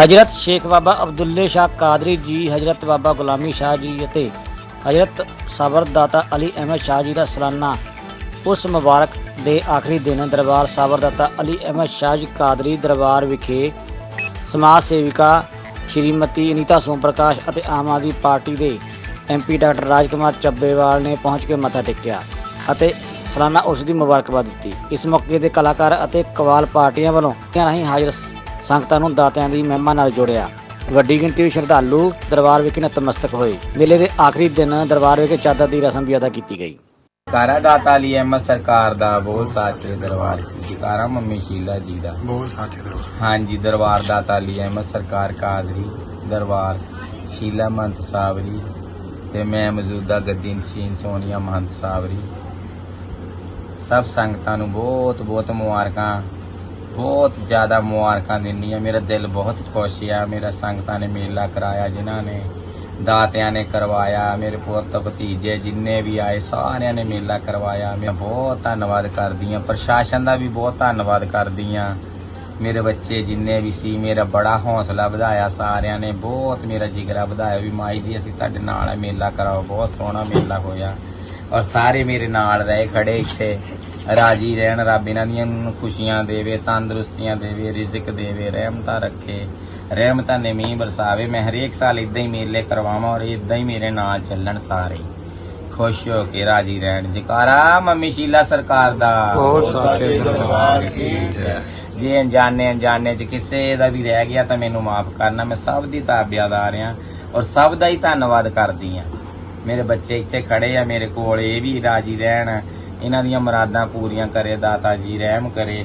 ਹਜ਼ਰਤ ਸ਼ੇਖ ਬਾਬਾ ਅਬਦੁੱਲੇ ਸ਼ਾਹ ਕਾਦਰੀ ਜੀ, ਹਜ਼ਰਤ ਬਾਬਾ ਗੁਲਾਮੀ ਸ਼ਾਹ ਜੀ ਅਤੇ ਹਜ਼ਰਤ ਸਬਰਦਾਤਾ ਅਲੀ ਅਹਿਮਦ ਸ਼ਾਹ ਜੀ ਦਾ ਸਲਾਨਾ ਉਸ ਮੁਬਾਰਕ ਦੇ ਆਖਰੀ ਦਿਨ ਦਰਬਾਰ ਸਬਰਦਾਤਾ ਅਲੀ ਅਹਿਮਦ ਸ਼ਾਹ ਜੀ ਕਾਦਰੀ ਦਰਬਾਰ ਵਿਖੇ ਸਮਾਜ ਸੇਵਿਕਾ ਸ਼੍ਰੀਮਤੀ ਅਨੀਤਾ ਸੋਮ ਪ੍ਰਕਾਸ਼ ਅਤੇ ਆਮ ਆਦਮੀ ਪਾਰਟੀ ਦੇ ਐਮਪੀ ਡਾਕਟਰ ਰਾਜਕੁਮਾਰ ਚੱਬੇਵਾਲ ਨੇ ਪਹੁੰਚ ਕੇ ਮੱਥਾ ਟੇਕਿਆ ਅਤੇ ਸਲਾਨਾ ਉਸ ਦੀ ਮੁਬਾਰਕਬਾਦ ਦਿੱਤੀ। ਇਸ ਮੌਕੇ ਦੇ ਕਲਾਕਾਰ ਅਤੇ ਕਵਾਲ ਪਾਰਟੀਆਂ ਵੱਲੋਂ ਰਾਹੀਂ ਹਾਜ਼ਰ ਸੰਗਤਾਂ ਨੂੰ ਦਾਤਿਆਂ ਦੀ ਮਹਿਮਾ ਨਾਲ ਜੋੜਿਆ। ਵੱਡੀ ਗਿਣਤੀ ਵਿੱਚ ਸ਼ਰਧਾਲੂ ਦਰਬਾਰ ਵਿਖੇ ਨਤਮਸਤਕ ਹੋਏ। ਮੇਲੇ ਦੇ ਆਖਰੀ ਦਿਨ ਦਰਬਾਰ ਵਿਖੇ ਚਾਦਰ ਦੀ ਰਸਮ ਵੀ ਅਦਾ ਕੀਤੀ ਗਈ। ਕਾਰਾ ਦਾਤਾ ਲਈ ਅਹਿਮਦ ਸਰਕਾਰ ਦਾ ਬੋਲ ਸਾਚੇ ਦਰਬਾਰ ਜਕਾਰਾ ਮੰਮੀ ਸ਼ੀਲਾ ਜੀ ਦਾ। ਬਹੁਤ ਸਾਥੀ ਦਰਬਾਰ। ਹਾਂਜੀ ਦਰਬਾਰ ਦਾਤਾ ਲਈ ਅਹਿਮਦ ਸਰਕਾਰ ਕਾਦਰੀ ਦਰਬਾਰ ਸ਼ੀਲਾ ਮਹੰਤ ਸਾਵਰੀ ਤੇ ਮੈਂ ਮੌਜੂਦਾ ਗੱਦੀ ਨਸ਼ੀਨ ਸੋਨੀਆ ਮਹੰਤ ਸਾਵਰੀ ਸਭ ਸੰਗਤਾਂ ਨੂੰ ਬਹੁਤ ਬਹੁਤ ਮੁਬਾਰਕਾਂ। ਬਹੁਤ ਜ਼ਿਆਦਾ ਮੁਬਾਰਕਾਂ ਦਿੰਨੀ ਆ ਮੇਰਾ ਦਿਲ ਬਹੁਤ ਖੁਸ਼ ਆ। ਮੇਰਾ ਸੰਗਤਾਂ ਨੇ ਮੇਲਾ ਕਰਾਇਆ, ਜਿਨ੍ਹਾਂ ਨੇ ਦਾਤਿਆਂ ਨੇ ਕਰਵਾਇਆ। ਮੇਰੇ ਪੁੱਤ ਭਤੀਜੇ ਜਿੰਨੇ ਵੀ ਆਏ, ਸਾਰਿਆਂ ਨੇ ਮੇਲਾ ਕਰਵਾਇਆ। ਮੈਂ ਬਹੁਤ ਧੰਨਵਾਦ ਕਰਦੀ ਆ ਪ੍ਰਸ਼ਾਸਨ ਦਾ ਵੀ ਬਹੁਤ ਧੰਨਵਾਦ ਕਰਦੀ ਆ ਮੇਰੇ ਬੱਚੇ ਜਿੰਨੇ ਵੀ ਸੀ, ਮੇਰਾ ਬੜਾ ਹੌਸਲਾ ਵਧਾਇਆ ਸਾਰਿਆਂ ਨੇ। ਬਹੁਤ ਮੇਰਾ ਜਿਗਰਾ ਵਧਾਇਆ ਵੀ, ਮਾਈ ਜੀ, ਅਸੀਂ ਤੁਹਾਡੇ ਨਾਲ ਮੇਲਾ ਕਰਾਓ। ਬਹੁਤ ਸੋਹਣਾ ਮੇਲਾ ਹੋਇਆ। ਔਰ ਸਾਰੇ ਮੇਰੇ ਨਾਲ ਰਹੇ, ਖੜੇ ਇੱਥੇ। ਰਾਜੀ ਰਹਿਣ ਰੱਬ ਇਹਨਾਂ ਦੀਆਂ ਨੂੰ ਖੁਸ਼ੀਆਂ ਦੇਵੇ ਤੰਦਰੁਸਤੀਆਂ ਦੇਵੇ ਰਿਜ਼ਕ ਦੇਵੇ ਰਹਿਮਤਾਂ ਰੱਖੇ। ਰਹਿਮਤਾਂ ਨੇ ਮੀਂਹ ਬਰਸਾਵੇ ਮੈਂ ਹਰੇਕ ਸਾਲ ਇਦਾਂ ਹੀ ਮੇਲੇ ਕਰਵਾਵਾਂ ਔਰ ਇਦਾਂ ਹੀ ਮੇਰੇ ਨਾਲ ਚੱਲਣ ਸਾਰੇ। ਖੁਸ਼ ਹੋ ਕੇ ਰਾਜੀ ਰਹਿਣ। ਜਕਾਰਾ ਮੰਮੀ ਸ਼ੀਲਾ ਸਰਕਾਰ ਦਾ। ਬਹੁਤ ਸਾਥੀ ਦਰਬਾਰ ਕੀ ਜੈ। ਜੇ ਅਣਜਾਣੇ ਅਣਜਾਣੇ ਚ ਕਿਸੇ ਦਾ ਵੀ ਰਹਿ ਗਿਆ ਤਾਂ ਮੈਨੂੰ ਮਾਫ ਕਰਨਾ। ਮੈਂ ਸਭ ਦੀ ਤਾਬਿਆਦਾਰ ਆ ਔਰ ਸਭ ਦਾ ਹੀ ਧੰਨਵਾਦ ਕਰਦੀ ਆ ਮੇਰੇ ਬੱਚੇ ਇੱਥੇ ਖੜੇ ਆ ਮੇਰੇ ਕੋਲ ਇਹ ਵੀ ਰਾਜੀ ਰਹਿਣ। ਇਹਨਾਂ ਦੀਆਂ ਮੁਰਾਦਾਂ ਪੂਰੀਆਂ ਕਰੇ ਦਾਤਾ ਜੀ ਰਹਿਮ ਕਰੇ।